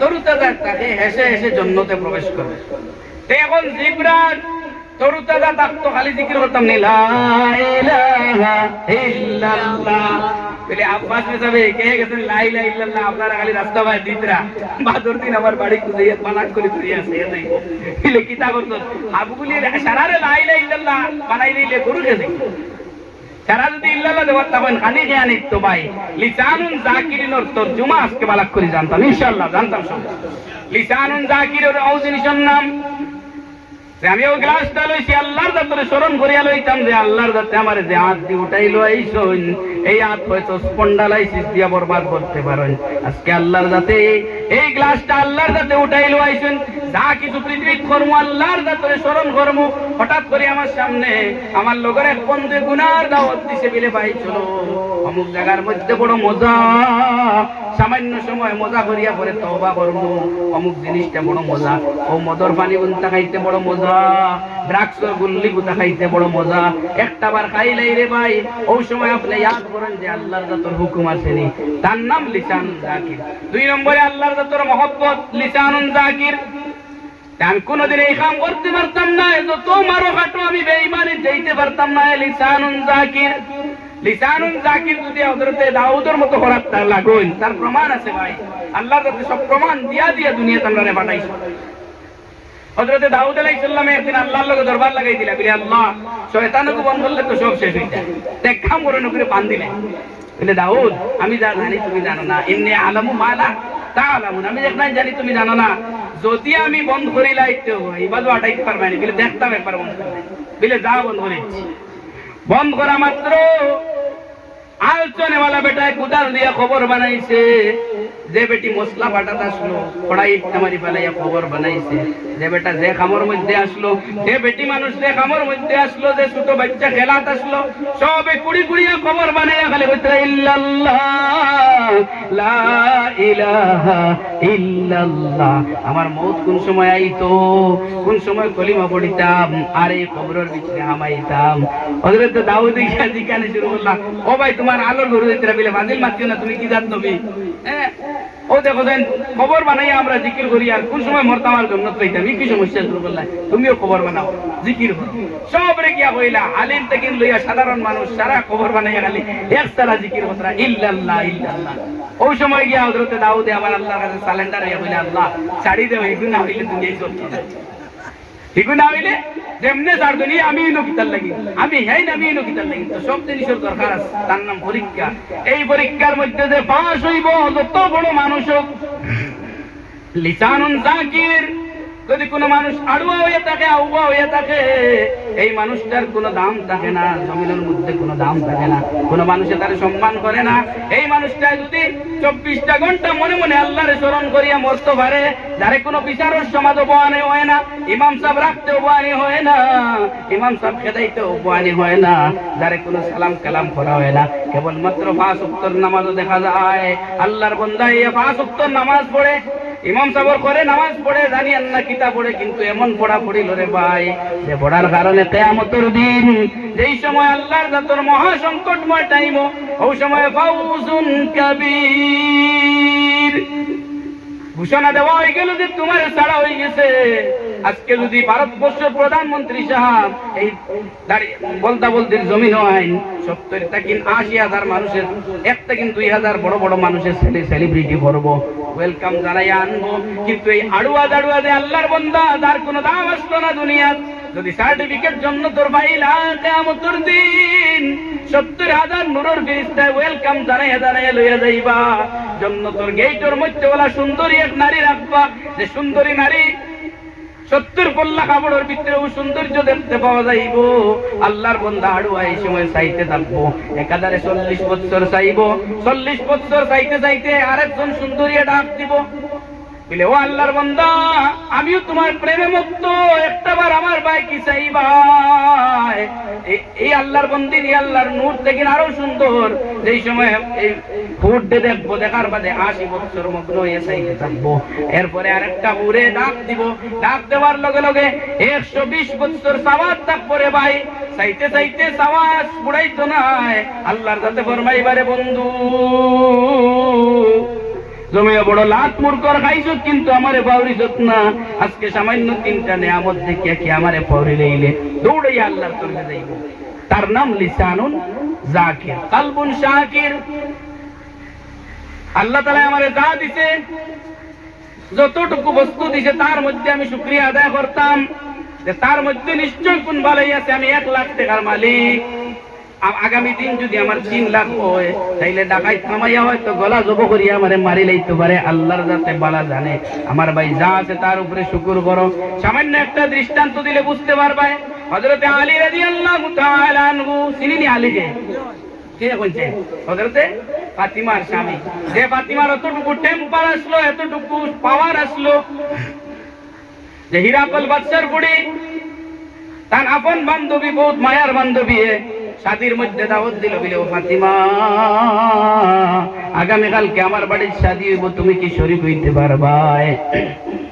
তরুতাজা তাকে হেসে হেসে জন্নতে প্রবেশ করবে। এখন জিব্রান তরুতাজা থাকতো খালি জিকির করতাম নি লা ইলাহা ইল্লাল্লাহ। বলে, আব্বাস মেসাবে কে গেছেন? লা ইলাহা ইল্লাল্লাহ, আপনারা খালি রাস্তা ভাই দিতরা বাদর দিন আমার বাড়ি খুঁজে পালাক করে তুই আছে নাই বলে কিতা করতো আবুগুলি সারারে লা ইলাহা ইল্লাল্লাহ বানাই দিলে গরু গেছে। ইল্লাল্লাহ দেওয়ার তখন খানি খেয়া নিত্য ভাই, লিসানুন জাকিরিনোর তর্জুমা আজকে বালাক করে জানতাম, ইনশাআল্লাহ জানতাম সব। লিসানুন জাকিরের ও নাম যে আমি ওই গ্লাসটা লইছি, আল্লাহর দাতরে স্মরণ করিয়া লইতাম যে আল্লাহর দাতে আমার যে হাত দিয়ে উঠাইলো, এই শোন, এই হাত হয়তো স্পন্ডালাইসিস দিয়া বরবাদ করতে পারেন। আজকে আল্লাহর দাতে এই গ্লাসটা আল্লাহর দাতে উঠাইলো আইসেন যা কিছু পৃথিবীর কর্ম আল্লাহর দাতরে স্মরণ কর্ম হঠাৎ করে আমার সামনে আমার লোকের এক বন্ধু গুনার দাওয়াত দিছে, বিলে, ভাই অমুক জায়গার মধ্যে বড় মজা। সামান্য সময় মজা করিয়া পরে তওবা করব অমুক জিনিসটা বড় মজা। ও মদর পানি গুন্তা খাইতে বড় মজা। ড্রাগস গুল্লি গুতা খাইতে বড় মজা। একটা বার খাইলাই রে ভাই ওই সময় আপনি ইয়াদ করেন যে আল্লাহর যতর হুকুম আসেনি তার নাম লিসান জাকির। দুই নম্বরে আল্লাহর যতর মহব্বত লিসানুন জাকির। আমি কোনদিন এই কাম করতে পারতাম না যত মারো খাটো আমি বেঈমানি যেতে পারতাম না লিসানুন জাকির। লিসানুন জাকির যদি হযরতে দাউদের মতো করার তার লাগুন। তার প্রমাণ আছে ভাই। আল্লাহ তাতে সব প্রমাণ দিয়া দিয়া দুনিয়াতে আমরা রে পাঠাইছে। হযরতে দাউদ আলাইহিস সালাম একদিন আল্লাহর লগে দরবার লাগাই দিলা। বলে আল্লাহ, শয়তানকে বন্ধ করলে তো সব শেষ হয়ে যায়। দেখ কাম করে পান দিলে। বলে দাউদ, আমি যা জানি তুমি জানো না। ইন্নি আলামু মালা তা আলামুন আমি দেখ জানি, তুমি জানো না। যদি আমি বন্ধ করি লাইতে এবার আটাইতে পারবে না। বলে দেখতাম একবার বন্ধ করে। বলে যা বন্ধ করেছি বন্ধ করা মাত্র আলোচনেওয়ালা বেটায় কুদাল দিয়া খবর বানাইছে। যে বেটি মশলা বাটাত আসলো, কড়াই মারি ফেলাইয়া খবর বানাইছে। যে বেটা যে খামর মধ্যে আসলো, যে বেটি মানুষ যে খামর মধ্যে আসলো, যে ছোট বাচ্চা খেলাত আসলো, সবে কুড়ি কুড়িয়া খবর বানাইয়া খালি বলতে ইল্লাল্লাহ, লা ইলাহা ইল্লাল্লাহ। আমার মৌত কোন সময় আইতো, কোন সময় কলিমা পড়িতাম, আর এই খবরের ভিতরে হামাইতাম। হযরত দাউদ গিয়া জিজ্ঞাসা শুরু করলাম, ও ভাই, তোমার আলোর ঘরে দিতে বিলে বাজিল মাতিও না তুমি কি নবী হ্যাঁ ও দেখো দেন, খবর বানাইয়া আমরা জিকির করি, আর কোন সময় মরতাম আর জন্নত পাইতাম কি সমস্যা শুরু করলা তুমিও খবর বানাও, জিকির করো। সব রে গিয়া কইলা, আলিম থেকে লইয়া সাধারণ মানুষ, সারা খবর বানাইয়া খালি, এক সারা জিকির কথা ইল্লাল্লাহ ইল্লাল্লাহ। ওই সময় গিয়া হযরত দাউদে আমার আল্লাহর কাছে সালেন্ডার হইয়া কইলা, আল্লাহ, ছাড়ি দেও এগুলো না হইলে তুমি এই চলতে এগুলো না হইলে যেমনে তার জন্য আমি নকিতার লাগি। আমি হেই আমি নকিতার লাগি। তো সব জিনিসের দরকার আছে। তার নাম পরীক্ষা। এই পরীক্ষার মধ্যে যে পাশ হইব, যত বড় মানুষ হোক। লিসানুন জাকির। যদি কোনো মানুষ আড়ুয়া হয়ে থাকে, আউয়া হয়ে থাকে, এই মানুষটার কোনো দাম থাকে না, জমিনের মধ্যে কোনো দাম থাকে না। কোনো মানুষে তার সম্মান করে না। এই মানুষটা যদি চব্বিশটা ঘণ্টা মনে মনে আল্লাহরে স্মরণ করিয়া মরতে পারে যারে কোনো বিচারের সমাজ বয়ানে হয় না, ইমাম সাহেব রাখতে বয়ানি হয় না, ইমাম সাহেব খেদাইতে বয়ানি হয় না যারে কোনো সালাম কালাম করা হয় না। কেবলমাত্র পাঁচ উত্তর নামাজও দেখা যায়। আল্লাহর বন্দায় পাঁচ উত্তর নামাজ পড়ে ইমাম সাবর করে, নামাজ পড়ে, জানি আল্লাহ কিতা পড়ে, কিন্তু এমন পড়া পড়িল রে ভাই, যে পড়ার কারণে কেয়ামতের দিন, যেই সময় আল্লাহর জাতর মহা সংকটময় টাইম ওই সময় ফাউজুন কাবীর। ঘোষণা দেওয়া হয়ে গেল যে তোমার ছাড়া হয়ে গেছে। আজকে যদি ভারতবর্ষের প্রধানমন্ত্রী সাহেব এই বলতা বলতে জমিন আইন সত্তর থেকে আশি হাজার মানুষের এক থেকে দুই হাজার বড় বড় মানুষের সেলিব্রিটি করব। ওয়েলকাম জানাই আনব কিন্তু এই আড়ুয়া দাড়ুয়া যে আল্লাহর বন্দা, তার কোনো দাম আসতো না দুনিয়ার। যদি সার্টিফিকেট জন্য তোর বাইলা কেমতর দিন, সত্তর হাজার নুরুর ফিরিস্তায় ওয়েলকাম জানাইয়া জানাইয়া লইয়া যাইবা। জন্য তোর গেইটোর মধ্যে বলা সুন্দরী এক নারী রাখবা যে সুন্দরী নারী সত্তর পল্লা কাপড়ের ভিতরে ও সৌন্দর্য দেখতে পাওয়া যাইব। আল্লাহর বন্ধা আড়ুয়া এই সময় চাইতে থাকব। একাধারে চল্লিশ বছর চাইব। চল্লিশ বছর চাইতে চাইতে আরেকজন সুন্দরী ডাক দিব। বলে ও আল্লাহর বন্দা, আমিও তোমার প্রেমে মুক্ত একটা বার আমার ভাই কি চাইবা। এ- এই আল্লাহর বন্দির এই আল্লাহর নূর দেখেন আরও সুন্দর। যেই সময় এই ফুট দেখব, দেখার বাদে আশি বছর মগ্ন হয়ে চাইতে থাকব। এরপরে আরেকটা উড়ে ডাক দিব। ডাক দেওয়ার লগে লগে একশো বিশ বছর সাওয়াজ তারপরে ভাই, চাইতে চাইতে সাওয়াজ পুড়াইতো নাই। আল্লাহর কাছে ফরমাইবারে, বন্ধু জমিয়ে বড় লাত মুরকর খাইছত কিন্তু আমারে পাউরিছত না আজকে সামান্য তিনটা নেয়ামত দেখিয়া কি আমারে পাউরি লইলে দৌড়াইয়া আল্লাহর তরফে যাইব। তার নাম লিসানুন জাকির, কালবুন শাকির। আল্লাহ তালা আমারে যা দিছে, যতটুকু বস্তু দিছে, তার মধ্যে আমি শুক্রিয়া আদায় করতাম। যে তার মধ্যে নিশ্চয় কোন ভালোই আছে, আমি এক লাখ টাকার মালিক। আগামী দিন যদি আমার তিন লাখ হয়, তাইলে ডাকাই থামাইয়া হয়তো গলা জব করিয়া আমারে মারি লাইতে পারে, আল্লাহর যাতে বালা জানে। আমার ভাই যা আছে তার উপরে শুকুর করো। সামান্য একটা দৃষ্টান্ত দিলে বুঝতে পারবে। হজরতে আলী রাজি আল্লাহ চিনিনি আলীকে হজরতে ফাতিমার স্বামী। যে ফাতিমার টেম্পার এতটুকু পাওয়ার আসলো। যে বাদশার বুড়ি, তার আপন বান্ধবী, বহুত মায়ার বান্ধবী এ, শাদির মধ্যে দাওয়াত দিল বিলে ও ফাতিমা আগামীকালকে আমার বাড়ির শাদি হইব তুমি কি শরীফ হইতে পারবাই?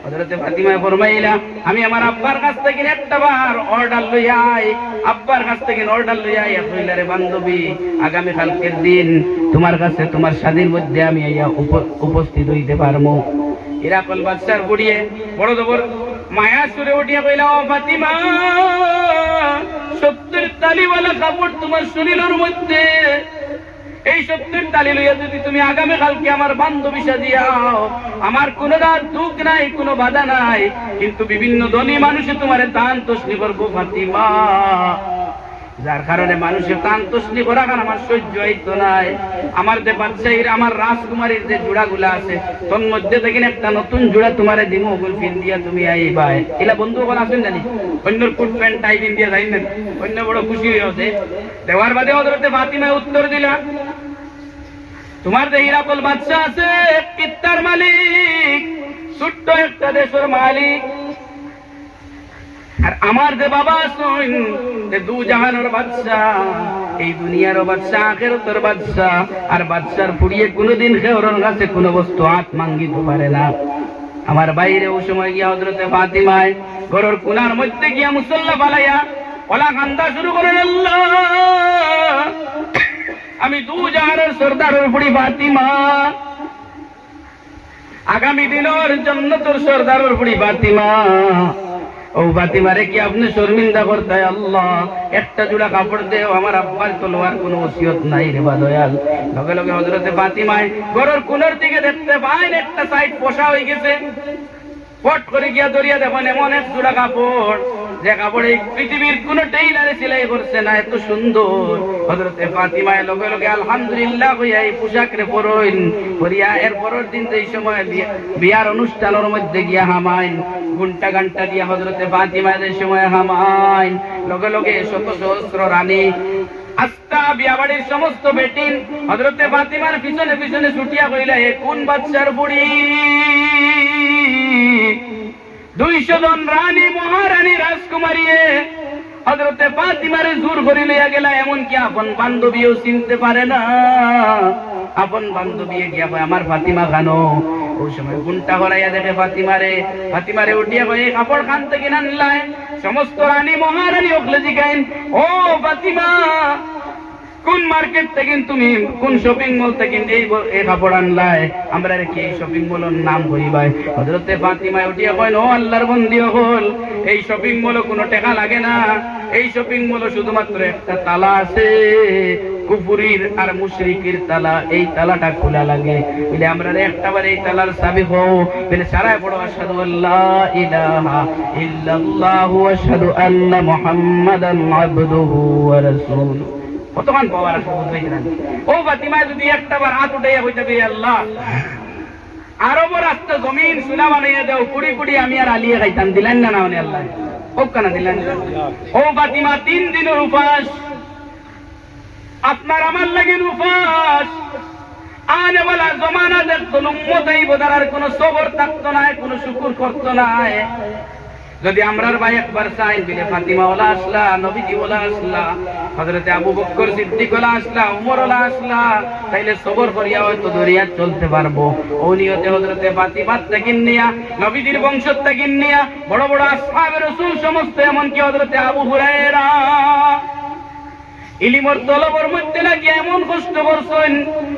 হযরতে ফাতিমা ফরমাইলা আমি আমার আব্বার কাছ থেকে একটা বার অর্ডার লই আই আব্বার কাছ থেকে অর্ডার লই আই কইলা রে বান্ধবী আগামী কালকের দিন তোমার কাছে তোমার স্বাধীন মধ্যে আমি আইয়া উপ- উপস্থিত হইতে পারব ইরাকল বাদশার বুড়িয়ে বড় জবর মায়া সুরে উঠিয়া কইলা ও ফাতিমা সত্যের তালিওয়ালা কাপড় তোমার শরীরের মধ্যে। এই সত্যের তালি লইয়া যদি তুমি আগামী কালকে আমার বান্ধবী সাজিয়াও, আমার কোনো দার দুঃখ নাই, কোনো বাধা নাই, কিন্তু বিভিন্ন ধনী মানুষে তোমার দান তসনি করব ফাতিমা। যার কারণে মানুষের টান তসনি করা কারণ আমার সহ্য হইতো নাই। আমার যে বাদশাহীর, আমার রাজকুমারীর যে জোড়াগুলা আছে, তোর মধ্যে দেখেন একটা নতুন জোড়া তোমারে দিমু, ওগুল পিন দিয়া তুমি আইবাই। এলা বন্ধু সকল আছেন জানি? অন্য কুট প্যান্ট টাই পিন দিয়া যাই অন্য বড় খুশি হয়েছে দেওয়ার বাদে হজরতে ফাতিমায় উত্তর দিলা। তোমার যে হীরাকল বাদশা আছে, কিত্তার মালিক, ছোট্ট একটা দেশের মালিক। আর আমার যে বাবা শুন যে দু জাহানের বাদশা এই দুনিয়ার বাচ্চা আখের তোর বাদশা আর বাদশার পুড়িয়ে কোনোদিন খেওরর কাছে কোনো বস্তু হাত মাঙ্গিতে পারে না। আমার বাইরে ও সময় গিয়া হজরতে ফাতিমায় ঘরের কোনার মধ্যে গিয়া মুসল্লা পালাইয়া ওলা কান্দা শুরু করেন, আল্লাহ, আমি দু জাহানের সর্দারের পুড়ি ফাতিমা। আগামী দিনের জন্য তোর সর্দারের পুড়ি ফাতিমা। ও ফাতিমারে কি আপনি শর্মিন্দা করতে? আল্লাহ, একটা জোড়া কাপড় দেও, আমার আব্বার লোয়ার কোনো ওসিয়ত নাই রে বা দয়াল। লগে লগে হজরতে বাতিমায় গরুর কুলের দিকে দেখতে পাইন একটা সাইড পোষা হয়ে গেছে। পট করে গিয়া দরিয়া দেখেন, এমন এক জোড়া কাপড়। যে কাপড় এই পৃথিবীর কোন টেইলারে সেলাই করছে না, এত সুন্দর। হজরতে ফাতিমায় লগে লগে আলহামদুলিল্লাহ হইয়া এই পোশাক রে পরইন পরিয়া এর পরের দিন এই সময় বিয়া- বিয়ার অনুষ্ঠানের মধ্যে গিয়া হামাইন ঘণ্টা ঘণ্টা দিয়া হজরতে ফাতিমায় এই সময় হামাইন, লগে লগে শত সহস্র রানী আস্তা বিয়া বাড়ির সমস্ত বেটিন হজরতে ফাতিমার পিছনে পিছনে ছুটিয়া কইলা হে কোন বাচ্চার বুড়ি? দুইশো জন রানী, মহারানী রাজকুমারী হজরতে ফাতিমারে জোর করে লইয়া গেলা এমন কি আপন বান্ধবীও চিনতে পারে না। আপন বান্ধবী গিয়া কয়, আমার ফাতিমা খানো। ওই সময় গুনটা হরাইয়া দেখে ফাতিমারে ফাতিমারে উঠিয়া এই কাপড় খান থেকে আনলায় সমস্ত রানী, মহারানী ওখলে জিগাইন। ও ফাতিমা কোন মার্কেট থেকে তুমি, কোন শপিং মল থেকে এই এই কাপড় আনলাই আমরা কি এই শপিং মলের নাম করিবাই হজরতে ফাতিমায় উঠিয়া কয়, ও আল্লাহর বন্দিও হল এই শপিং মলে কোনো টাকা লাগে না। এই শপিং মলে শুধুমাত্র একটা তালা আছে কুপুরির আর মুশরিকির তালা। এই তালাটা খোলা লাগে। বলে, আমরা একটা বার এই তালার সাবি হও বলে, সারায় বড় আসাদু আল্লাহ ইলাহা ইল্লাল্লাহু, আশহাদু আন্না মুহাম্মাদান আবদুহু ওয়া রাসূলুহু। কতক্ষণ পাওয়ার ও ফাতিমা যদি একটা বার হাত উঠে হইতে পারি, আল্লাহ। আরব রাস্তা জমিন সোনা বানাইয়া দাও, কুড়ি কুড়ি আমি আর আলিয়ে খাইতাম। দিলেন না না আল্লাহ? ও কেন দিলেন? ও ফাতিমা, তিন দিনের উপাস। আপনার আমার লাগে উপাস। আনে বলা জমানা দেখতো উম্মত এই বোধার কোনো সবর থাকতো না, কোনো শুকুর করতো না। যদি আমরার ভাই একবার চাই বিলে ফাতিমা ওলা আসলা, নবীজি ওলা আসলা হজরতে আবু বক্কর সিদ্দিক ওলা আসলা, উমর ওলা আসলা, তাইলে সবর করিয়া হয়তো দরিয়া চলতে পারব। অনিয়তে নিয়তে হজরতে ফাতিমার তাকিন নিয়া, নবীজির বংশ তাকিন নিয়া, বড় বড় আসফাবের রসুল সমস্ত, এমনকি হজরতে আবু হুরায়রা ইলিমর তলবর মধ্যে নাকি এমন কষ্ট করছেন,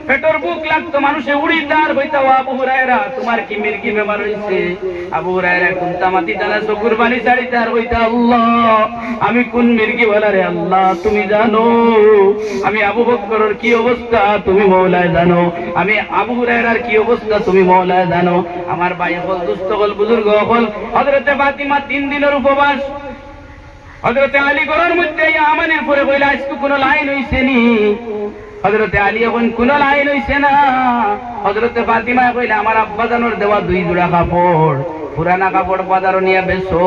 পেটর বুক লাগতো, মানুষে উড়ি তার হইতাও, আবু হুরায়রা, তোমার কি মির্গি বেমার হইছে? আবু হুরায়রা, কুন্তা মাতি তালা চকুর বালি ছাড়ি তার হইতা, আল্লাহ, আমি কোন মির্গি বলা রে আল্লাহ, তুমি জানো, আমি আবু বকরের কি অবস্থা, তুমি মৌলায় জানো, আমি আবু হুরায়রার কি অবস্থা, তুমি মৌলায় জানো। আমার ভাই হল দুস্থ হল বুজুর্গ হল হজরতে ফাতিমা তিন দিনের উপবাস হজরতে আলী গড়ের মধ্যে আমানের পরে কইলা আজকে কোনো লাইন হইছে নি? হজরতে আলী এখন, কোন লাইন হইছে না? হজরতে ফাতিমা কইলা, আমার আব্বা জানোর দেওয়া দুই জোড়া কাপড়, পুরানা কাপড় বাজারও নিয়ে বেশো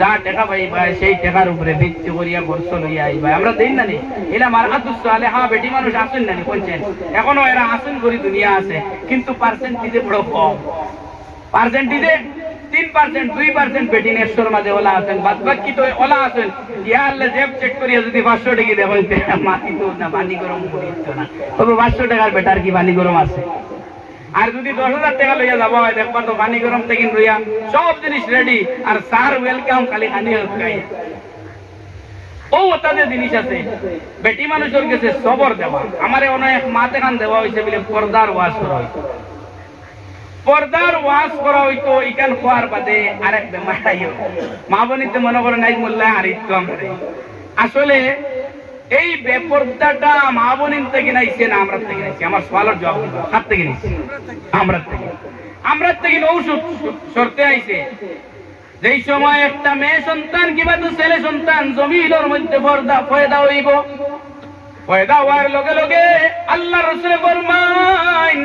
যা টাকা পাইবা সেই টাকার উপরে ভিত্তি করিয়া বর্ষ লইয়া আই আইবা। আমরা দিন না নি? এলা মার আতুস আলে হ্যাঁ বেটি মানুষ আসেন না নি কোনছেন এখনও এরা আসেন করি দুনিয়া আছে, কিন্তু পার্সেন্টেজে বড় কম। পার্সেন্টেজে তিন পার্সেন্ট, দুই পার্সেন্ট বেটি নেশ্বর মাঝে ওলা আছেন বাদ বাকি তো ওলা আছেন। ইয়ারলে জেব চেক করিয়া যদি পাঁচশো টাকা হইতে মাটি তো না, পানি গরম করিত না। তবে পাঁচশো টাকার বেটার কি পানি গরম আছে? আর যদি দশ হাজার টাকা লইয়া যাব, হয় দেখবা তো পানি গরম থেকে লইয়া সব জিনিস রেডি আর সার ওয়েলকাম খালি খানি ও তাদের জিনিস আছে। বেটি মানুষের কাছে সবর দেওয়া। আমারে অনেক মাতে কান দেওয়া হয়েছে বলে পর্দার ওয়াজ করা হয়েছে পর্দার ওয়াজ করা হইতো ইকান খোয়ার বাদে আরেক বেমার আইও। মা বনিতে মনে করে নাই মোল্লা, আর আসলে এই বেপর্দাটা মা বোনিন থেকে নাইছে না আমরা থেকে নাইছে? আমার সওয়ালের জবাব হাত থেকে নিছে আমরা থেকে। আমরা থেকে ঔষধ সরতে আইছে। যেই সময় একটা মেয়ে সন্তান, কিবা তো ছেলে সন্তান, জমিনের মধ্যে পর্দা ফয়দা হইব। ফয়দা হওয়ার লগে লগে আল্লাহ রসুল ফরমান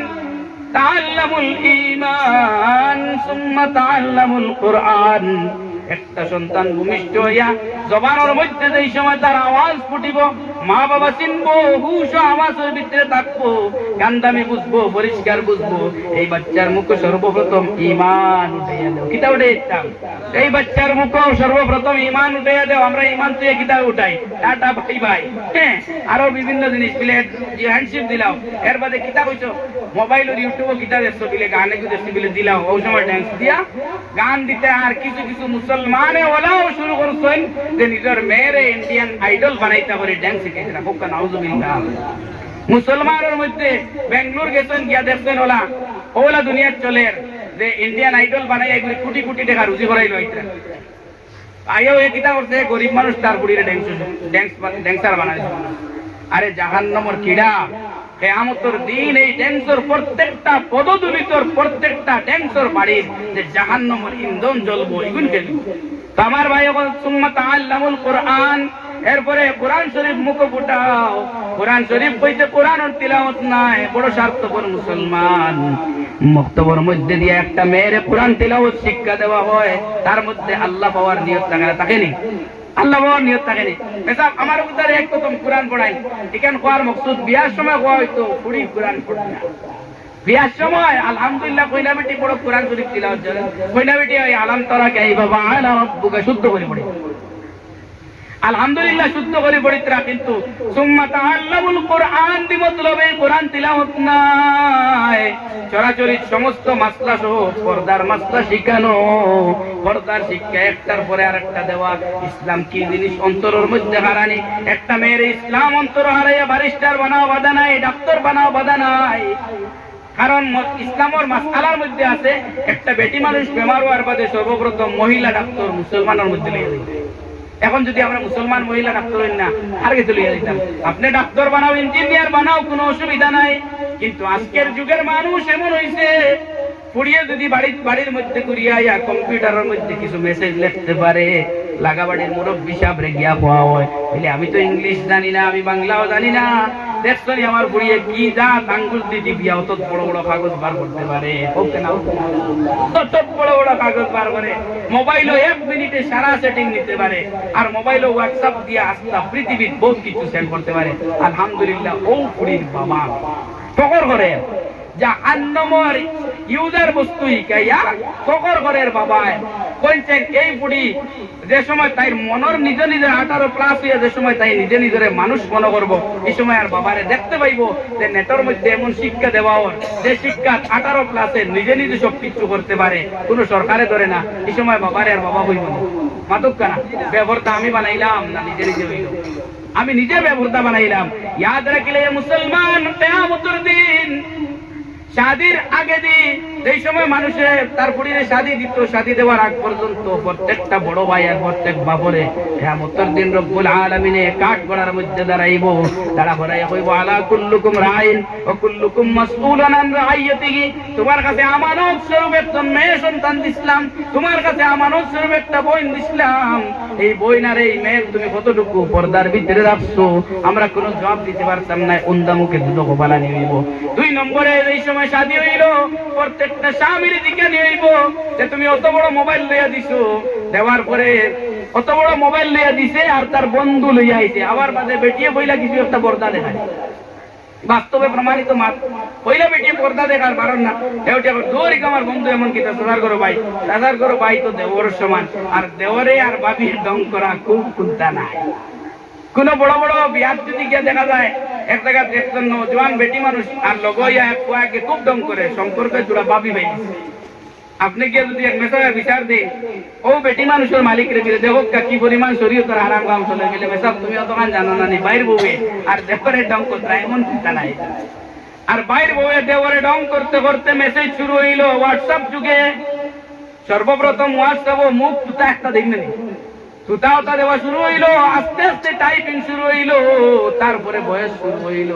তাআল্লামুল ঈমান সুম্মা তাআল্লামুল কুরআন একটা সন্তান ভূমিষ্ঠ হইয়া জবানের মধ্যে যেই সময় তার আওয়াজ ফুটিব, মা বাবা চিনবো, হুশ ও আওয়াজের ভিতরে থাকব কান্দামি বুঝব, পরিষ্কার বুঝব, এই বাচ্চার মুখে সর্বপ্রথম ইমান উঠাইয়া দেও। কিতা উঠে এই বাচ্চার মুখে সর্বপ্রথম ইমান উঠাইয়া দেও, আমরা ইমান তুই কিতা উঠাই। টাটা ভাই ভাই হ্যাঁ আরও বিভিন্ন জিনিস প্লেট হ্যান্ডশিপ দিলাও এর বাদে কিতা কইছো মোবাইল আর ইউটিউব কিতা দেখছ বিলে গানে কি দেখছি বিলে দিলাও ওই সময় ড্যান্স দিয়া, গান দিতে আর কিছু কিছু মুসলমানে ওলাও শুরু করছেন যে নিজের মেয়েরে ইন্ডিয়ান আইডল বানাইতে করে ড্যান্স শিখাইতে না কোকা নাউজুবিল্লাহ মুসলমানের মধ্যে বেঙ্গলোর গেছেন গিয়া দেখছেন ওলা ওলা দুনিয়ার চলে যে ইন্ডিয়ান আইডল বানাই এগুলি কোটি কোটি টাকা রুজি করাই লইতে আইও এ কিতা করছে গরিব মানুষ তার বুড়িরে ড্যান্স ড্যান্স ড্যান্সার বানাইছে আরে জাহান্নমর কিডা, কেয়ামতর দিন এই ড্যান্সর প্রত্যেকটা পদদুলিতর প্রত্যেকটা ড্যান্সর বাড়ির যে জাহান্নমর ইন্ধন জ্বলবো, এগুন গেল আমার ভাই সুম্মা তাআল্লামুল কোরআন, এরপরে কোরআন শরীফ মুখ ফুটাও। কোরআন শরীফ বইতে কোরআন তিলাওয়াত নাই, বড় স্বার্থপর মুসলমান। মুক্তবর মধ্যে দিয়ে একটা মেয়ের কোরআন তিলাওয়াত শিক্ষা দেওয়া হয়, তার মধ্যে আল্লাহ পাওয়ার নিয়ত থাকে না, থাকে নি? আল্লাহ বাবার নিয়ত থাকে আমার উদ্ধারে এক প্রথম কোরআন পড়াই এখান কোয়ার মকসুদ বিয়ার সময় কোয়া হইতো কুড়ি কোরআন পড়ে বিয়ার সময়, আলহামদুলিল্লাহ কইনা বেটি বড় কোরআন শরীফ জানে কইনা বেটি ওই আলাম তরা কে বাবা শুদ্ধ করে পড়ে আলহামদুলিল্লাহ, শুদ্ধ করে পড়িত্রা কিন্তু কোরআন দি মতলবে কোরআন তিলাওয়াত নাই। চরাচরি সমস্ত মাসলা সহ পর্দার মাসলা শিখানো। পর্দার শিক্ষা একটার পরে আরেকটা দেওয়া। ইসলাম কি জিনিস অন্তরের মধ্যে হারানি? একটা মেয়ের ইসলাম অন্তর হারাইয়া ব্যারিস্টার বানাও বাধা নাই, ডাক্তার বানাও বাধা নাই। কারণ ইসলামের মাসালার মধ্যে আছে, একটা বেটি মানুষ বেমার হওয়ার বাদে সর্বপ্রথম মহিলা ডাক্তার মুসলমানের মধ্যে দিবে এখন যদি আমরা মুসলমান মহিলা ডাক্তার হইন না আর কিছু লইয়া দিতাম আপনি ডাক্তার বানাও, ইঞ্জিনিয়ার বানাও, কোনো অসুবিধা নাই। কিন্তু আজকের যুগের মানুষ এমন হইছে, পুড়িয়ে যদি বাড়ির বাড়ির মধ্যে করিয়া ইয়া কম্পিউটারের মধ্যে কিছু মেসেজ লিখতে পারে লাগাবাড়ির মুরব্বী সাহেবরে গিয়া পাওয়া হয় বলে আমি তো ইংলিশ জানি না, আমি বাংলাও জানি না। আমার বুড়িয়ে কি যা আঙ্গুল অত বড় বড় কাগজ বার করতে পারে। ওকে না বড় বড় কাগজ বার করে। এক মিনিটে সারা সেটিং নিতে পারে। আর হোয়াটসঅ্যাপ দিয়ে আস্তা পৃথিবীর বহুত কিছু সেন্ড করতে পারে। আলহামদুলিল্লাহ ও পুরীর বাবা। ফকর করে। যা আন্নমর ইউজার বস্তু ইকাইয়া ফকর ঘরের বাবায়। কইছেন এই বুড়ি, যে সময় তাই মনের নিজ নিজের আঠারো প্লাস হইয়া যে সময় তাই নিজে নিজের মানুষ মনে করব, এই সময় আর বাবারে দেখতে পাইবো যে নেটর মধ্যে এমন শিক্ষা দেওয়া হয়, যে শিক্ষা আঠারো প্লাসে নিজে নিজে সব কিছু করতে পারে, কোনো সরকারে ধরে না, এই সময় বাবারে আর বাবা হইব না। ব্যবহারটা আমি বানাইলাম না নিজে নিজে হইল। আমি নিজে বেবুর্দা বানাইলাম। ইয়াদ রাখিলে মুসলমান শাদির আগে দিন এই সময় মানুষে তার পরিরে শাদি দিত শাদি দেওয়ার আগ পর্যন্ত প্রত্যেকটা বড় ভাই আর প্রত্যেক বাবরে হ্যাঁ দিন রব্বুল আলমিনে কাঠ গড়ার মধ্যে দাঁড়াইব দাঁড়া ভরাই হইব আলা কুল্লুকুম রাইন ও কুল্লুকুম মাসউলান আন রাইয়াতিহি। তোমার কাছে আমানত স্বরূপ একজন মেয়ে সন্তান দিছিলাম, তোমার কাছে আমানত স্বরূপ একটা বই দিছিলাম। এই বইন আর এই মেয়ের তুমি কতটুকু পর্দার ভিতরে রাখছো? আমরা কোনো জবাব দিতে পারতাম না উন্দা মুখে দুটো গোপালা নিয়ে দুই নম্বরে এই সময় শাদি হইল স্বামীর দিকে নিয়ে হইব যে তুমি অত বড় মোবাইল লইয়া দিছো। দেওয়ার পরে অত বড় মোবাইল লইয়া দিছে আর তার বন্ধু লইয়া আইছে। আবার বাদে বেটিয়ে বইলা কিছু একটা পর্দা দেখায়। বাস্তবে প্রমাণিত মাত। পয়লা বেটিয়ে পর্দা দেখার পারন না। এওটি আবার দৌড়ি আমার বন্ধু এমন কি সাদার করো ভাই সাদার করো ভাই তো দেওয়ার সমান। আর দেওয়ারে আর বাবি ডং করা খুব কুন্তা নাই। কোন বড় বড় বিয়ার যদি গিয়ে দেখা যায়, এক জায়গায় একজন নজওয়ান বেটি মানুষ আর লগইয়া এক কুয়াকে খুব ডং করে সম্পর্কে জোড়া বাবি ভাই আপনি গিয়ে যদি এক মেসায় বিচার দিন ও বেটি মানুষের মালিক রে গেলে দেখো কা পরিমাণ শরীয়তের হারাম কাম চলে গেলে মেসাব তুমি অতখান জানো না বাইর বউয়ে আর দেখরে ডং করতে এমন চিন্তা নাই। আর বাইর বউয়ে দেওয়ারে ডং করতে করতে মেসেজ শুরু হইল হোয়াটসঅ্যাপ যুগে সর্বপ্রথম হোয়াটসঅ্যাপ ও মুখ একটা দেখলেন তুতা উতা দেওয়া শুরু হইল, আস্তে আস্তে টাইপিং শুরু হইল, তারপরে বয়স শুরু হইল।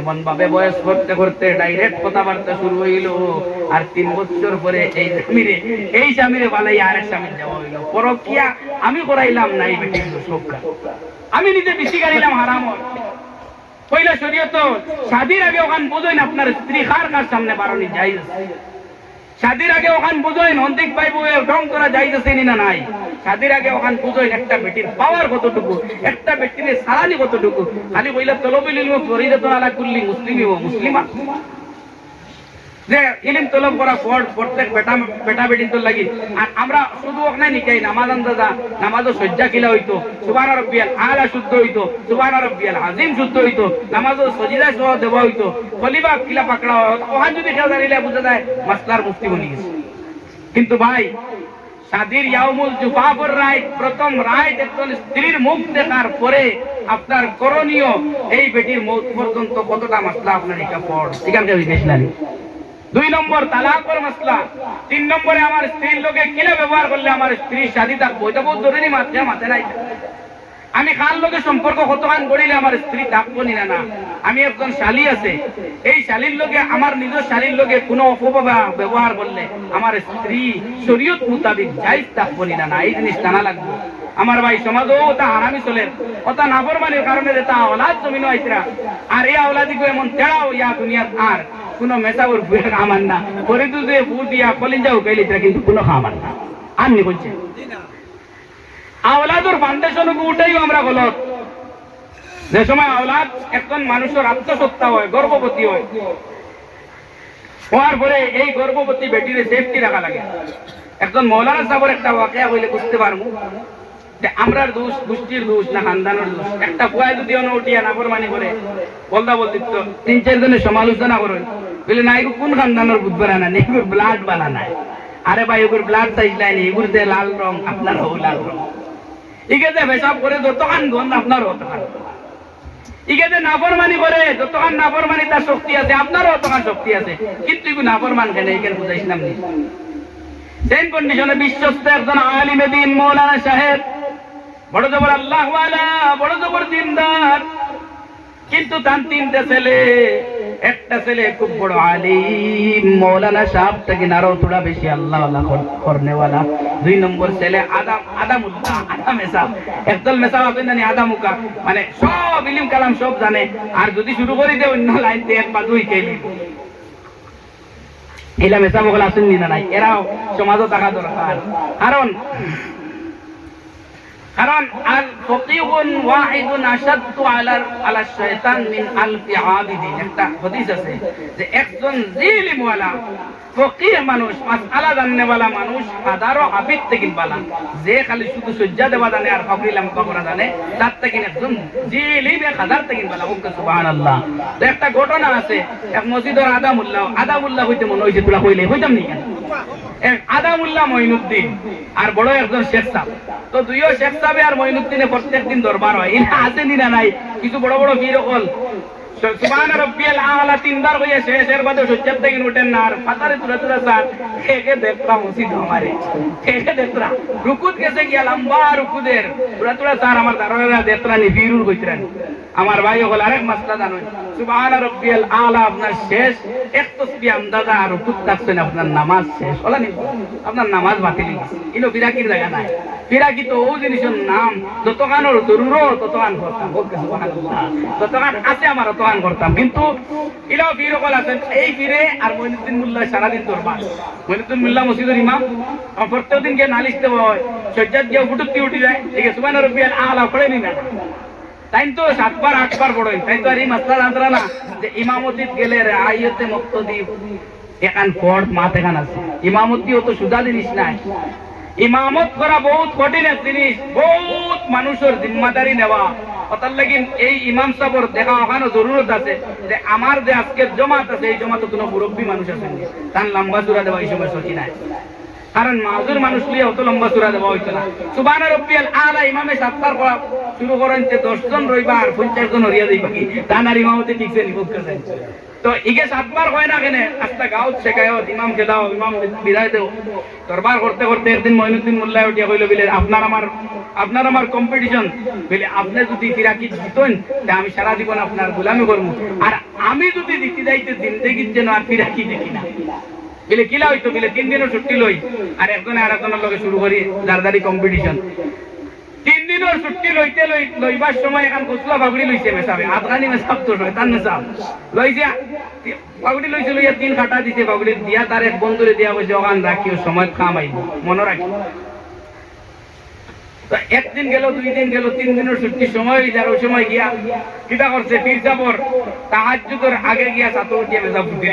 এমন ভাবে বয়স করতে করতে ডাইরেক্ট কথাবার্তা শুরু হইল। আর তিন বছর পরে এই স্বামীরে এই স্বামীরে বালাই আরেক স্বামীর দেওয়া হইল। পরকিয়া আমি করাইলাম নাই বেটি সবকা আমি নিজে বেশি গাড়িলাম হারাম পয়লা শরীয়ত শাদির আগে ওখান বোঝেন আপনার স্ত্রী কার কার সামনে বারণি যাই শাদির আগে ওখান বুঝোই নন্দিক ভাই বউয়ে ঢং করা যাইতেছে না নাই? শাদির আগে ওখান বুঝোই একটা বেটির পাওয়ার কতটুকু? একটা বেটির সারানি কতটুকু? খালি বইলে তলবিল ফরিদে তো আলা কুল্লি মুসলিম মুসলিমা। যে ইলিম তলব করা পর প্রত্যেক বেটা বেটা বেটি তো লাগি। আর আমরা শুধু ওখানে নিকাই, নামাজ আন্দাজা নামাজও সজ্জা কিলা হইতো সুবান রব্বিয়াল আলা শুদ্ধ হইতো সুবান রব্বিয়াল আজিম শুদ্ধ হইতো নামাজও সজিদা সহ দেওয়া হইতো খলিবা কিলা পাকড়া হয় ওখান যদি খেয়াল দাঁড়িয়ে বুঝা যায় মাসলার মুফতি বনি গেছে। কিন্তু ভাই শাদির ইয়ামুল জুফাফর রায় প্রথম রায় একজন স্ত্রীর মুখ দেখার পরে আপনার করণীয় এই বেটির মৌত পর্যন্ত কতটা মাসলা আপনার এটা পড় এখানকার বিশেষ লাগে দুই নম্বর তালাকর মাসলা। তিন নম্বরে আমার স্ত্রীর লোকে কিলা ব্যবহার করলে আমার স্ত্রী শাদি থাকব এটা বহুত জরুরি মাত্রা মাথে নাই। আমি খান লোকের সম্পর্ক কতখান গড়িলে আমার স্ত্রী থাকব না না আমি একজন শালি আছে। এই শালির লোকে আমার নিজের শালির লোকে কোনো অপব্যবহার ব্যবহার করলে আমার স্ত্রী শরীয়ত মোতাবিক যাই থাকব না না এই জিনিস জানা লাগবে। আমার ভাই সমাজও তা হারামি চলে। ওটা নাফরমানির কারণে তা আওলাদ জমিন আইতরা আর এই আওলাদিকে এমন তেড়াও ইয়া দুনিয়ার আর। কোনো মেসাউর বুয়ে খামান না। পরে তো যে ফু দিয়া কলিঞ্জা উকাইলি কিন্তু কোনো খামান না। আর নি বলছে, আওলাদুর ফাউন্ডেশন উঠাইও আমরা গলত। যে সময় আওলাদ একজন মানুষের আত্মসত্তা হয়, গর্ভবতী হয়। হওয়ার পরে এই গর্ভবতী বেটিরে সেফটি রাখা লাগে। একজন মৌলানা সাহেবের একটা ওয়াকিয়া হইলে বুঝতে পারব। আমরার দোষ, গোষ্ঠীর দোষ না খানদানের দোষ? একটা কুয়ায় যদি অন্য উঠিয়া নাফরমানি করে, বলদা বলতে তিন, চার জনের সমালোচনা করেন। বলে, না এগুলো কোন খানদানের বুধ বানা না এগুলো ব্লাড বানা নাই। আরে ভাই এগুলো ব্লাড সাইজ নাই এগুলো যে লাল রং, আপনার হো লাল রং। ইকে যে পেশাব করে যতক্ষণ গন্ধ আপনার অতখান। ইকে যে নাফরমানি করে যতক্ষণ নাফরমানি তার শক্তি আছে, আপনারও অতখান শক্তি আছে। কিন্তু নাফরমান কেন? এখানে বুঝাইছিলাম নি। সেম কন্ডিশনে বিশ্বস্ত একজন আলিমে দিন মৌলানা সাহেব বড় জবর আল্লাহ বড় জবর দিনদার কিন্তু তার তিনটা ছেলে, একটা ছেলে খুব বড় আলিম, মৌলানা সাহেব থেকে আরও থোড়া বেশি আল্লাহ আল্লাহ করনেওয়ালা। দুই নম্বর ছেলে আদাম, আদামুল্লাহ, আদাম মেসাব একদল মেসাব আপনি জানি আদামুকা। মানে সব ইলিম কালাম সব জানে। আর যদি শুরু করি দে অন্য লাইন দিয়ে এক বা দুই কেলি এলা মেসা বগল আসেন নি না নাই? এরাও সমাজও থাকা দরকার। কারণ কারণ আল ফকিহুন ওয়াহিদুন আশাদ্দু আলার আলা শাইতান মিন আলফি আবিদিন। একটা হাদিস আছে যে একজন জিলিমওয়ালা, ফকিহ মানুষ, মাসআলা জাননেওয়ালা মানুষ, হাজারো আবিদ থেকে বালা যে খালি শুধু সজ্জা দেওয়া জানে আর ফকরি লাম্পা করা জানে, তার থেকে একজন জিলিম এক হাজার থেকে বালা ওকে, সুবহানাল্লাহ। তো একটা ঘটনা আছে, এক মসজিদের আদামুল্লাহ আদামুল্লাহ হইতে মনে হইছে তোরা কইলে, হইতাম নি কেন? এক আদামুল্লাহ মঈনুদ্দিন আর বড় একজন শেখ সাহ তো দুইও শেখ সাহেব আর মঈনুদ্দিনে প্রত্যেক দিন দরবার হয়। এটা আছে না নাই? কিছু বড় বড় বীর আমারে ভাই হল আরেক মাসলা জানুন সুবহান রাব্বিয়াল আলা, আপনার শেষ। এক তসবিহ আমদাদা আর রুকুত থাকছেন আপনার নামাজ শেষ। হলা নি? আপনার নামাজ বাতিল হইছে বিরাকির জায়গা নাই। বিরাকি তো ও জিনিসের নাম যতখানোর জরুরো ততখান করতাম যতখান আছে আমার ততখান করতাম। কিন্তু ইলাও বীর সকল আছেন এই বীরে আর মইনুদ্দিন মোল্লা সারাদিন দরবার মইনুদ্দিন মোল্লা মসজিদের ইমাম। আমার প্রত্যেক দিন গিয়ে নালিশ দেওয়া হয় সজ্জাত গিয়ে ফুটুত্তি উঠি যায় আছে সুবহান রব্বিয়াল আলা পড়ে নি তাই তো সাতবার, আটবার বড় তাই তো আর এই মাসলা জানতরা না, যে ইমামতিত গেলে রে আইয়তে মুক্তদি এখান ফর্ড মাত এখান আছে। ইমামতি অত সুদা জিনিস নাই। ইমামত করা বহুত কঠিন এক জিনিস, বহুত মানুষের জিম্মাদারি নেওয়া। অতার লাগি এই ইমাম সাহর দেখা ওখানে জরুরত আছে যে আমার যে আজকে জমাত আছে, এই জমাতে কোনো মুরব্বী মানুষ আছে তার লম্বা চূড়া দেওয়া এই সময় সচি নাই। কারণ মাজুর মানুষ লিয়ে অত লম্বা চূড়া দেওয়া হইতো না। সুবান রব্বিয়াল আলা ইমামে সাতবার করা শুরু করেন যে দশজন রইবার পঞ্চাশ জন হরিয়া দিই বাকি তানার ইমামতে ঠিকছে নিবোধ করে তো ইগে সাতবার হয় না কেনে? আস্তা গাঁত শেখায়ত ইমাম কে দাও ইমাম বিদায় দেও দরবার করতে করতে একদিন মইনুদ্দিন মোল্লা উঠিয়া কইল, বিলে আপনার আমার আপনার আমার কম্পিটিশন বলে, আপনি যদি ফিরাকি জিতন, তা আমি সারা জীবন আপনার গোলামি করব আর আমি যদি জিতে যাইতে জিন্দগির যেন আর ফিরাকি দেখি না। বিলে কিলা হইতো বিলে তিন দিনের ছুটি লই আর একজনে আর একজনের লগে শুরু করি দারদারি কম্পিটিশন তিন দিনের ছুটি লইতে লইবার সময় এখন কুচলা বাগুড়ি লইছে মেসাবে আফগানি মেসাব তো নয় তার মেসাব লইছে বাগুড়ি লইছে লইয়া তিন কাটা দিছে বাগুড়ি দিয়া তার এক বন্ধুরে দিয়া কইছে ওখান রাখিও সময় কাম আইব মনে রাখি একদিন গেল দুই দিন গেল তিন দিনের ছুটি সময় হয়ে যার ওই সময় গিয়া। কিটা করছে পীর সাবর তাহাজ্জুদের আগে গিয়া সাতো উঠিয়া মেসাব ফুটে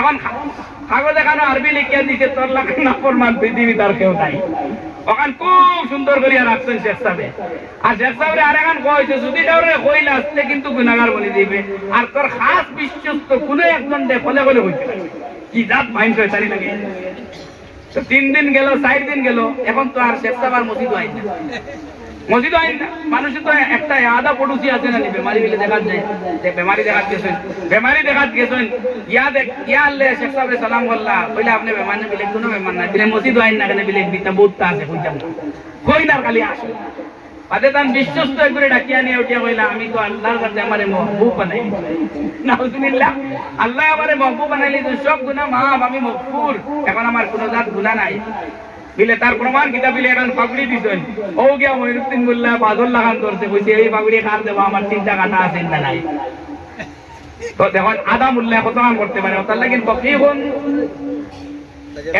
এখন কাগজ এখানে আরবি লিখিয়া দিছে? তোর লাখ নাফরমান পৃথিবী তার কেউ নাই। ওখান খুব সুন্দর করিয়া রাখছেন শেখ সাহেবে। আর শেখ সাহেবের আর এখন কইছে যদি কাউরে কইলে আসতে কিন্তু গুনাগার বলে দিবে। আর তোর খাস বিশ্বস্ত কোনো একজন দে ফলে বলে হইতে কি জাত মাইন্ড হয়ে তারি লাগে তিন দিন গেল, চার দিন গেল, এখন তো আর শেখ সাহেব আর মসজিদ আইন না। মসজিদ আইন না, মানুষের তো একটা আদা পড়ুসি আছে না বেমারি বিলে দেখা যায় যে বেমারি দেখা গেছেন বেমারি দেখা গেছেন ইয়া দেখ ইয়া আল্লাহ শেখ সাহেব সালাম করলা কইলে আপনি বেমার না বিলে কোনো বেমার না বিলে মসজিদ আইন না কেন বিলে বিতা বহুত আছে কইতাম কই না খালি আসে পাতে তান বিশ্বস্ত করে ডাকিয়া নিয়ে উঠিয়া কইলা, আমি তো আল্লাহর কাছে আমারে মহবুব বানাই নাউজুবিল্লাহ, আল্লাহ আমারে মহবুব বানাইলি তো সব গুনাহ মাফ, আমি মগফুর এখন আমার কোনো জাত গুনাহ নাই। বিলে তার প্রমাণ কিতা বিলে এখন পাগড়ি দিছেন। ও গিয়া মহিনুদ্দিন বললা বাদল লাগান ধরছে। কইছে, এই পাগড়ি খান দেবো, আমার চিন্তা কাটা আছে না নাই। তো দেখুন আদা মূল্য কত কাম করতে পারে। তার লাগিন বকি হন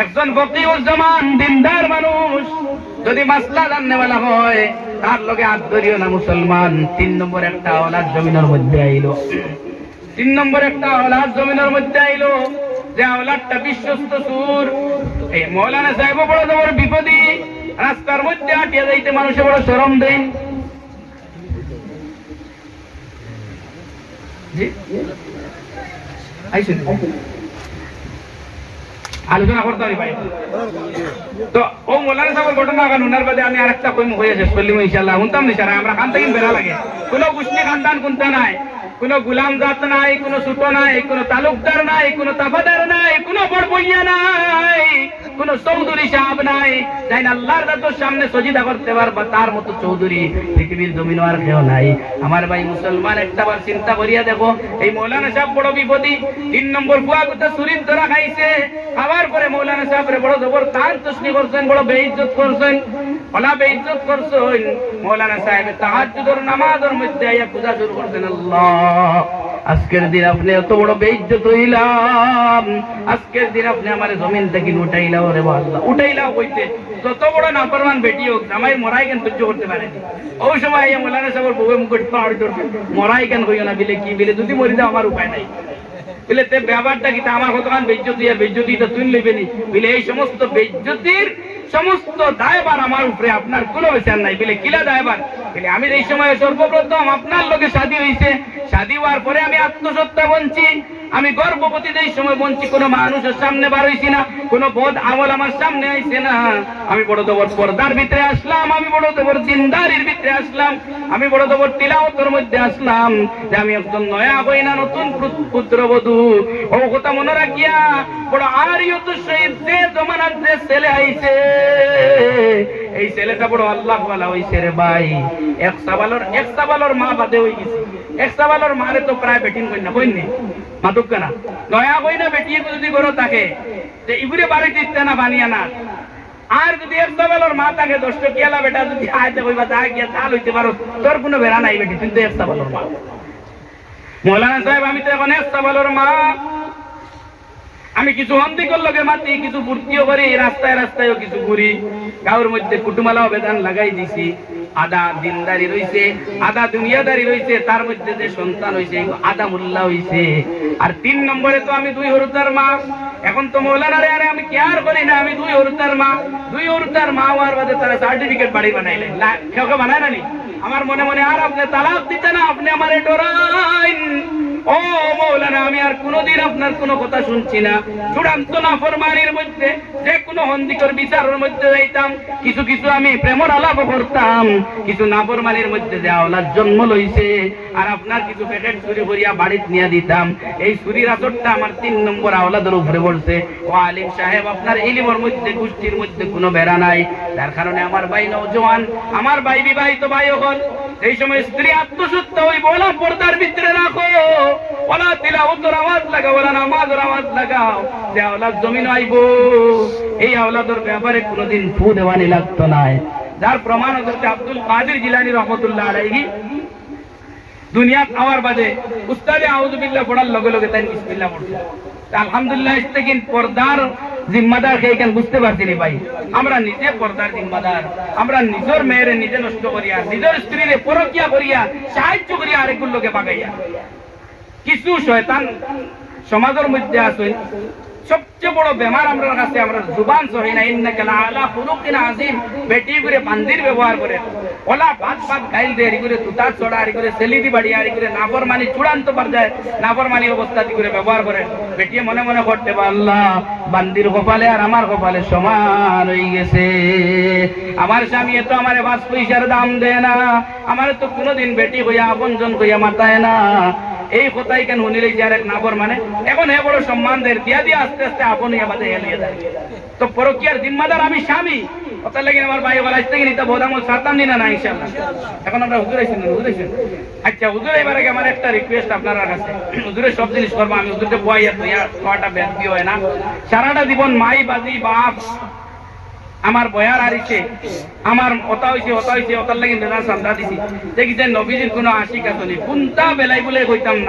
একজন বকিউল জামান দিনদার মানুষ। যদি মাসলা জাননেওয়ালা হয়, তার লগে ধরিও না মুসলমান। তিন নম্বর একটা ওলাদ জমিনের মধ্যে আইলো। তিন নম্বর একটা ওলাদ জমিনের মধ্যে আইলো। যে ওলাদটা বিশ্বস্ত সুর। এই মৌলানা সাহেব বড় বড় রাস্তার মধ্যে যাইতে মানুষে বড় শরম আইসুন আলোচনা করতে পারি ভাই। তো, ও মোলানা ঘটনা বাদে আমি আরেকটা কইম হয়ে শেষ করলিম ইনশাআল্লাহ। শুনতাম নি আমরা খান থেকে বেড়া লাগে। কোনো গোষ্ঠী খানদান কোনটা নাই। কোনো গুলাম জাত নাই, কোন ছোট নাই, কোন তালুকদার নাই, কোন তাফাদার নাই, কোনো বড় বইয়া নাই। কোনো চৌধুরী সাহেব নাই, যাই আল্লাহর দাদুর সামনে সজিদা করতে পারবা, তার মতো চৌধুরী পৃথিবীর জমিন আর কেউ নাই। আমার ভাই মুসলমান, একটা বার চিন্তা করিয়া দেখো, এই মৌলানা সাহেব বড় বিপদী। তিন নম্বর কুয়া কুতে সুরির ধরা খাইছে। খাবার পরে মৌলানা সাহেবের বড় জবর তান তুষ্টি করছেন, বড় বেইজ্জত করছেন। ওলা বেইজ্জত করছেন। মৌলানা সাহেব তাহাজ্জুদের নামাজের মধ্যে আইয়া পূজা শুরু করছেন, আল্লাহ। আজকের দিন আপনি এত বড় বেইজ্জত হইলাম। আজকের দিন আপনি আমার জমিন থেকে উঠাইলাও রে আল্লাহ উঠাইলাও কইতে, যত বড় নাফরমান বেটি হোক, জামাই মরাই কেন সহ্য করতে পারেনি ওই সময় এই মোলানা সাহেবের বউয়ে মুখ পাহাড় ধরবে। মরাই কেন কইও না বিলে, কি বিলে? যদি মরি দাও আমার উপায় নাই। বলে তে ব্যাপারটা কি? আমার কতক্ষণ বেজ্জতি আর বেজ্জতিটা তুই নেবেনি বলে এই সমস্ত বেজ্জতির সমস্ত দায়বার আমার উপরে আপনার কোনো বিচার নাই। বলে কিলা দায়বার বলে আমি এই সময় সর্বপ্রথম আপনার লোকে সাদী হয়েছে সাদী হওয়ার পরে আমি আত্মসত্তা বঞ্চি আমি গর্ভবতী এই সময় বঞ্চি, কোনো মানুষের সামনে বার না, কোনো বোধ আমল আমার সামনে আইছে না। আমি বড় দবর পর্দার ভিতরে আসলাম, আমি বড় দবর জিন্দারির ভিতরে আসলাম, আমি বড় দবর তিলাওতর মধ্যে আসলাম যে আমি একজন নয়া হই না নতুন পুত্র- পুত্রবধূ ও কথা মনে রাখিয়া বড় আরিয়ত শহীদ যে জমানার যে ছেলে আইছে, এই ছেলেটা বড় আল্লাহ ওয়ালা হইছে রে ভাই। এক সাবালর এক সাবালর মা বাদে হই গেছে। এক সাবালর মারে তো প্রায় বেটিং কই না? কই নি মাতুক না নয়া কই না, বেটিয়ে যদি গরো থাকে, যে ইগুরে বাড়ি দিতে না বানিয়া না। আর যদি এক সাবালর মা থাকে দশ কিয়ালা বেটা যদি আইতে কইবা তা গিয়া তাল হইতে পারো তোর কোনো বেড়া নাই, বেটি তুই তো এক সাবালর মা। মৌলানা সাহেব, আমি তো এখন এক সাবালর মা। আমি কিছু অন্তিকর লগে মাতি, কিছু ফুর্তিও করি, রাস্তায় রাস্তায়ও কিছু ঘুরি। গাঁর মধ্যে কুটুমালাও বেদান লাগাই দিছি। আদা দিনদারি রইছে, আদা দুনিয়াদারি রইছে, তার মধ্যে যে সন্তান হইছে আদা মোল্লা হইছে। আর তিন নম্বরে তো আমি দুই হরুতার মা। এখন তো মৌলানা রে আরে আমি কেয়ার করি না, আমি দুই হরুতার মা। দুই হরুতার মা হওয়ার বাদে তারা সার্টিফিকেট বাড়ি বানাইলেন। কেউ বানায় নি? আমার মনে মনে, আর আপনি তালাক দিতে না, আপনি আমার ডরাইন। ও আমি আর কোনোদিন আপনার কোনো কথা শুনছি না। চূড়ান্ত নাফরমানির মধ্যে, যে কোনো হন্দিকর বিচারের মধ্যে যাইতাম। কিছু কিছু আমি প্রেমর আলাপ করতাম। কিছু নাফরমানির মধ্যে জন্ম লইছে, আর আপনার কিছু প্যাকেট চুরি করিয়া বাড়িত নিয়ে দিতাম। এই চুরির আসরটা আমার তিন নম্বর আওলাদের উপরে পড়ছে। ও আলিম সাহেব, আপনার ইলিমর মধ্যে, গোষ্ঠীর মধ্যে কোনো বেড়া নাই। যার কারণে আমার ভাই নৌজওয়ান আমার ভাই বিবাহিত ভাই হল এই সময় স্ত্রী আত্মসত্য ওই বলা পর্দার ভিতরে রাখো। ওলা তিলাওয়াতের আওয়াজ লাগাও, ওলা নামাজের আওয়াজ লাগাও। যে আওলাদ জমিন আইব, এই আওলাদের ব্যাপারে কোনোদিন ফু দেওয়ানি লাগতো না। যার প্রমাণ হচ্ছে আব্দুল কাদের জিলানি রহমতুল্লাহ আলাইহি। দুনিয়াত আওয়ার বাদে উস্তাদে আউযুবিল্লাহ পড়ার লগে লগে তাই বিসমিল্লাহ পড়ছে। আলহামদুলিল্লাহ, ইস্তেকিন পর্দার জিম্মাদার কে কেন বুঝতে পারছি নি ভাই। আমরা নিজে পর্দার জিম্মাদার, আমরা নিজের মেয়েরে নিজে নষ্ট করিয়া, নিজের স্ত্রীরে পরকিয়া করিয়া, সাহায্য করিয়া আরেকগুলোকে লোকে বাগাইয়া। কিছু শয়তান সমাজের মধ্যে আছে সবচেয়ে বড় বেমার আমরা কাছে আমরা জুবান সহি না। ইন্না কালা আলা খুলুকিন আজিম বেটি করে বান্দির ব্যবহার করে। ওলা ভাত ভাত গাইল দে এরি করে তুতার ছড়া এরি করে সেলিদি বাড়ি এরি করে, নাফরমানি চূড়ান্ত পর্যায়ে নাফরমানি অবস্থা করে ব্যবহার করে। বেটিয়ে মনে মনে করতে বা আল্লাহ, বান্দির কপালে আর আমার কপালে সমান হয়ে গেছে। আমার স্বামী তো আমার পাঁচ পয়সার দাম দেয় না। আমার তো কোনোদিন বেটি হইয়া, আপনজন হইয়া মাতায় না। এই কথাই কেন শুনিলে যে আর এক নাবর মানে? এখন হে বড় সম্মান দেয় দিয়া দিয়া আস্তে আস্তে আপন বাদে হেলিয়ে দেয় তো পরকিয়ার জিম্মাদার আমি স্বামী। কথা লাগে আমার ভাই বলা আসতে গেলি তো বোধামল সারতাম নি না ইনশাআল্লাহ। এখন আমরা হুজুর আইছেন হুজুর আইছেন। আচ্ছা হুজুর, এবার আমার একটা রিকোয়েস্ট আপনার কাছে হুজুরের সব জিনিস করব, আমি হুজুরকে বয়াইয়া তো ইয়া খাওয়াটা ব্যক্তি হয় না? সারাটা জীবন মাই বাজি বাপ আমার বয়ার আরিছে, আমার অতা হইছে অতা হইছে, অতার লাগে মেলা সান্দা দিছি। দেখি যে নবীজির কোনো আশিক আছে কোনটা বেলাই বলে কইতাম না।